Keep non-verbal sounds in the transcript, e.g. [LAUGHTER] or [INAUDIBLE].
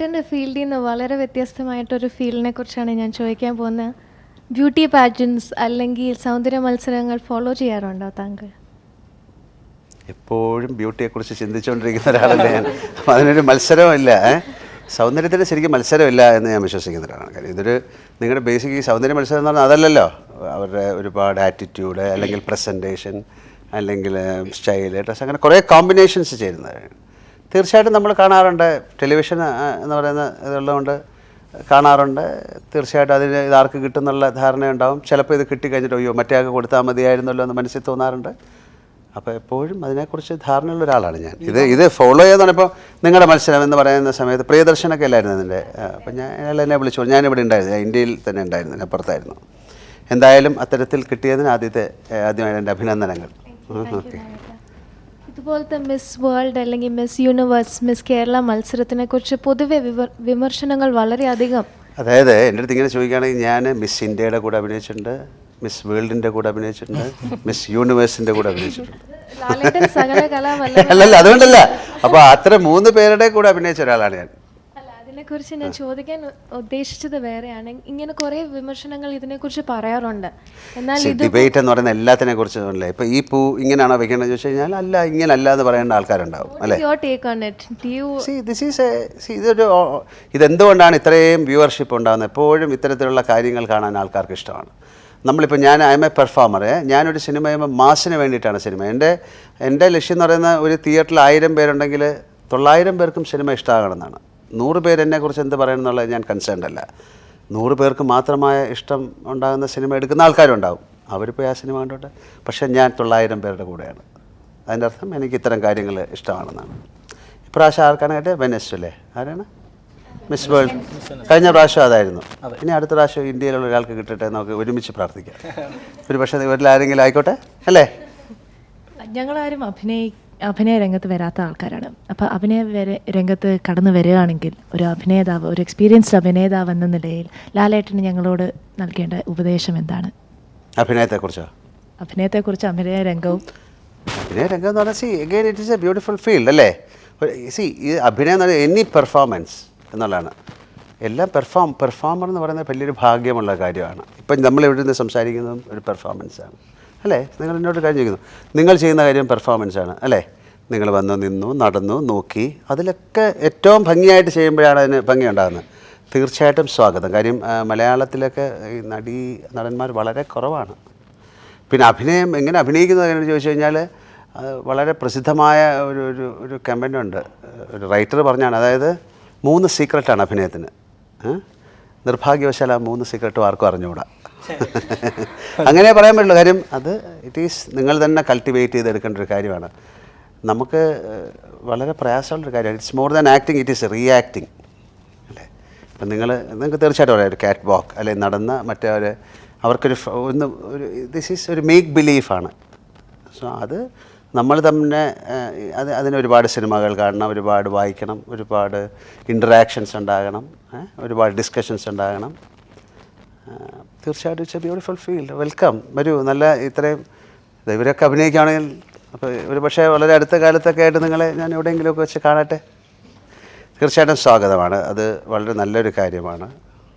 ലാലേട്ടന്റെ ഫീൽഡിൽ നിന്ന് വളരെ വ്യത്യസ്തമായിട്ടൊരു ഫീൽഡിനെ കുറിച്ചാണ് ഞാൻ ചോദിക്കാൻ പോകുന്നത്. ബ്യൂട്ടി പാജൻസ് അല്ലെങ്കിൽ സൗന്ദര്യ മത്സരങ്ങൾ ഫോളോ ചെയ്യാറുണ്ടോ താങ്കൾ? എപ്പോഴും ബ്യൂട്ടിയെക്കുറിച്ച് ചിന്തിച്ചുകൊണ്ടിരിക്കുന്ന ഒരാളല്ലേ ഞാൻ. അപ്പോൾ അതിനൊരു മത്സരമില്ല? സൗന്ദര്യത്തിന് ശരിക്കും മത്സരമില്ല എന്ന് ഞാൻ വിശ്വസിക്കുന്ന ഒരാളാണ് കാര്യം ഇതൊരു നിങ്ങളുടെ ബേസിക് ഈ സൗന്ദര്യ മത്സരം എന്ന് പറഞ്ഞാൽ അതല്ലല്ലോ. അവരുടെ ഒരുപാട് ആറ്റിറ്റ്യൂഡ് അല്ലെങ്കിൽ പ്രസന്റേഷൻ അല്ലെങ്കിൽ സ്റ്റൈൽ ഡ്രസ് അങ്ങനെ കുറേ കോമ്പിനേഷൻസ് ചേരുന്നതാണ്. തീർച്ചയായിട്ടും നമ്മൾ കാണാറുണ്ട്. ടെലിവിഷൻ എന്ന് പറയുന്ന ഇതുള്ളതുകൊണ്ട് കാണാറുണ്ട്. തീർച്ചയായിട്ടും അതിന് ഇതാർക്ക് കിട്ടുന്നുള്ള ധാരണയുണ്ടാവും. ചിലപ്പോൾ ഇത് കിട്ടിക്കഴിഞ്ഞിട്ട് അയ്യോ മറ്റേ ആൾക്ക് കൊടുത്താൽ മതിയായിരുന്നല്ലോ എന്ന് മനസ്സിൽ തോന്നാറുണ്ട്. അപ്പോൾ എപ്പോഴും അതിനെക്കുറിച്ച് ധാരണയുള്ള ഒരാളാണ് ഞാൻ. ഇത് ഇത് ഫോളോ ചെയ്യാന്നാണ് ഇപ്പോൾ നിങ്ങളുടെ മത്സരം എന്ന് പറയുന്ന സമയത്ത് പ്രിയദർശനൊക്കെ അല്ലായിരുന്നു അതിന്റെ അപ്പം ഞാൻ അയാൾ എന്നെ വിളിച്ചു. ഞാനിവിടെ ഉണ്ടായിരുന്നു. ഇന്ത്യയിൽ തന്നെ ഉണ്ടായിരുന്നു ഞാൻ പുറത്തായിരുന്നു. എന്തായാലും അത്തരത്തിൽ കിട്ടിയതിന് ആദ്യത്തെ ആദ്യമായിട്ട് ആദ്യമായി എന്റെ അഭിനന്ദനങ്ങൾ. ഓക്കെ. ഇതുപോലത്തെ മിസ് വേൾഡ് അല്ലെങ്കിൽ മിസ് യൂണിവേഴ്സ് മിസ് കേരള മത്സരത്തിനെ കുറിച്ച് പൊതുവെ വിമർശനങ്ങൾ വളരെയധികം. അതായത് എന്റെ അടുത്ത് ഇങ്ങനെ ചോദിക്കുകയാണെങ്കിൽ ഞാൻ മിസ് ഇന്ത്യയുടെ കൂടെ അഭിനയിച്ചിട്ടുണ്ട് മിസ് വേൾഡിന്റെ കൂടെ അഭിനയിച്ചിട്ടുണ്ട് മിസ് യൂണിവേഴ്സിന്റെ കൂടെ അഭിനയിച്ചിട്ടുണ്ട്. അല്ലല്ല അതുകൊണ്ടല്ല. അപ്പോൾ അത്ര മൂന്ന് പേരുടെ കൂടെ അഭിനയിച്ച ഒരാളാണ് ഞാൻ. അല്ല അതിനെക്കുറിച്ച് ഞാൻ ചോദിക്കാൻ ഉദ്ദേശിച്ചത് വേറെയാണ്. ഇങ്ങനെ കുറേ വിമർശനങ്ങൾ ഇതിനെക്കുറിച്ച് പറയാറുണ്ട്. എന്നാൽ ഡിബേറ്റ് എന്ന് പറയുന്ന എല്ലാത്തിനെ കുറിച്ച് ഇപ്പൊ ഈ പൂ ഇങ്ങനെയാണോ വെക്കേണ്ടത് ചോദിച്ചു കഴിഞ്ഞാൽ അല്ല ഇങ്ങനല്ല എന്ന് പറയേണ്ട ആൾക്കാരുണ്ടാവും അല്ലേ? Your take on it do you see this is a see ഇതൊരു ഓ- ഇതെന്തുകൊണ്ടാണ് ഇത്രയും വ്യൂവർഷിപ്പ് ഉണ്ടാകുന്നത്? എപ്പോഴും ഇത്തരത്തിലുള്ള കാര്യങ്ങൾ കാണാൻ ആൾക്കാർക്ക് ഇഷ്ടമാണ്. നമ്മളിപ്പോൾ ഞാൻ ഐ എം എ പെർഫോമർ ഞാനൊരു സിനിമ ചെയ്യുമ്പോൾ മാസിന് വേണ്ടിയിട്ടാണ് സിനിമ. എന്റെ എന്റെ ലക്ഷ്യം എന്ന് പറയുന്ന ഒരു തിയേറ്ററിൽ ആയിരം പേരുണ്ടെങ്കിൽ തൊള്ളായിരം പേർക്കും സിനിമ ഇഷ്ടമാകണമെന്നാണ്. നൂറ് പേരെന്നെ കുറിച്ച് എന്ത് പറയണം എന്നുള്ളത് ഞാൻ കൺസേൺഡ് അല്ല. നൂറ് പേർക്ക് മാത്രമായ ഇഷ്ടം ഉണ്ടാകുന്ന സിനിമ എടുക്കുന്ന ആൾക്കാരുണ്ടാവും. അവരിപ്പോൾ ആ സിനിമ കണ്ടോട്ടെ? പക്ഷേ ഞാൻ തൊള്ളായിരം പേരുടെ കൂടെയാണ്. അതിന്റെ അർത്ഥം എനിക്ക് ഇത്തരം കാര്യങ്ങൾ ഇഷ്ടമാണെന്നാണ്. ഇപ്രാവശ്യം ആർക്കാണ് കേട്ടെ? വെനസ് അല്ലേ? ആരാണ്? Miss world. കഴിഞ്ഞ പ്രാവശ്യം അതായിരുന്നു. ഇനി അടുത്ത പ്രാവശ്യം ഇന്ത്യയിലുള്ള ഒരാൾക്ക് കിട്ടട്ടെ നമുക്ക് ഒരുമിച്ച് പ്രാർത്ഥിക്കാം. ഒരു പക്ഷേ ഇവരിൽ ആരെങ്കിലും ആയിക്കോട്ടെ? അല്ലേ? ഞങ്ങളാരും അഭിനയ അഭിനയ രംഗത്ത് വരാത്ത ആൾക്കാരാണ്. അപ്പോൾ അഭിനയ വരെ രംഗത്ത് കടന്നു വരികയാണെങ്കിൽ ഒരു അഭിനേതാവ് ഒരു എക്സ്പീരിയൻസ്ഡ് അഭിനേതാവ് എന്ന നിലയിൽ ലാലേട്ടന് ഞങ്ങളോട് നൽകേണ്ട ഉപദേശം എന്താണ്? അഭിനയത്തെക്കുറിച്ചോ? അഭിനയത്തെക്കുറിച്ച് അഭിനയ രംഗവും അഭിനയ രംഗം എന്ന് പറഞ്ഞാൽ see again it is a beautiful field അല്ലേ? സി ഈ അഭിനയം എന്ന് പറഞ്ഞാൽ എനി പെർഫോമൻസ് എന്നുള്ളതാണ്. എല്ലാം പെർഫോം പെർഫോമർ എന്ന് പറയുന്നത് വലിയൊരു ഭാഗ്യമുള്ള കാര്യമാണ്. ഇപ്പം നമ്മൾ ഇവിടെ നിന്ന് സംസാരിക്കുന്നതും ഒരു പെർഫോമൻസാണ് അല്ലേ? നിങ്ങൾ എന്നോട് കാര്യം ചോദിക്കുന്നു. നിങ്ങൾ ചെയ്യുന്ന കാര്യം പെർഫോമൻസ് ആണ് അല്ലേ? നിങ്ങൾ വന്നു നിന്നു നടന്നു നോക്കി. അതിലൊക്കെ ഏറ്റവും ഭംഗിയായിട്ട് ചെയ്യുമ്പോഴാണ് അതിന് ഭംഗി ഉണ്ടാകുന്നത് തീർച്ചയായിട്ടും സ്വാഗതം. കാര്യം മലയാളത്തിലൊക്കെ ഈ നടീ നടന്മാർ വളരെ കുറവാണ്. പിന്നെ അഭിനയം എങ്ങനെ അഭിനയിക്കുന്നത് എങ്ങനെ ചോദിച്ചു കഴിഞ്ഞാൽ വളരെ പ്രസിദ്ധമായ ഒരു ഒരു ഒരു ഉണ്ട്. ഒരു റൈറ്റർ പറഞ്ഞാണ് അതായത് മൂന്ന് സീക്രട്ടാണ് അഭിനയത്തിന്? നിർഭാഗ്യവശാൽ ആ മൂന്ന് സീക്രട്ടും ആർക്കും അറിഞ്ഞുകൂടാ. [LAUGHS] അങ്ങനെ പറയാൻ പറ്റുള്ളൂ. കാര്യം അത് ഇറ്റ് ഈസ് നിങ്ങൾ തന്നെ കൾട്ടിവേറ്റ് ചെയ്തെടുക്കേണ്ട ഒരു കാര്യമാണ്. നമുക്ക് വളരെ വളരെ പ്രയാസമുള്ളൊരു കാര്യമാണ്. It's more than acting it is reacting അല്ലേ? ഇപ്പം നിങ്ങൾ നിങ്ങൾക്ക് തീർച്ചയായിട്ടും പറയാം ഒരു കാറ്റ് വാക്ക് അല്ലെ നടന്ന മറ്റേ ഒരു അവർക്കൊരു ഒന്ന് ഒരു ദിസ് ഈസ് ഒരു മേക്ക് ബിലീഫാണ് സോ അത് നമ്മൾ തന്നെ അത് അതിന് ഒരുപാട് സിനിമകൾ കാണണം ഒരുപാട് വായിക്കണം ഒരുപാട് ഇന്ററാക്ഷൻസ് ഉണ്ടാകണം ഒരുപാട് ഡിസ്കഷൻസ് ഉണ്ടാകണം. തീർച്ചയായിട്ടും it's a beautiful field. Welcome. വരൂ നല്ല ഇത്രയും ഇവരൊക്കെ അഭിനയിക്കുകയാണെങ്കിൽ അപ്പോൾ ഒരു പക്ഷേ വളരെ അടുത്ത കാലത്തൊക്കെ ആയിട്ട് നിങ്ങളെ ഞാൻ എവിടെയെങ്കിലുമൊക്കെ വെച്ച് കാണട്ടെ? തീർച്ചയായിട്ടും സ്വാഗതമാണ്. അത് വളരെ നല്ലൊരു കാര്യമാണ്.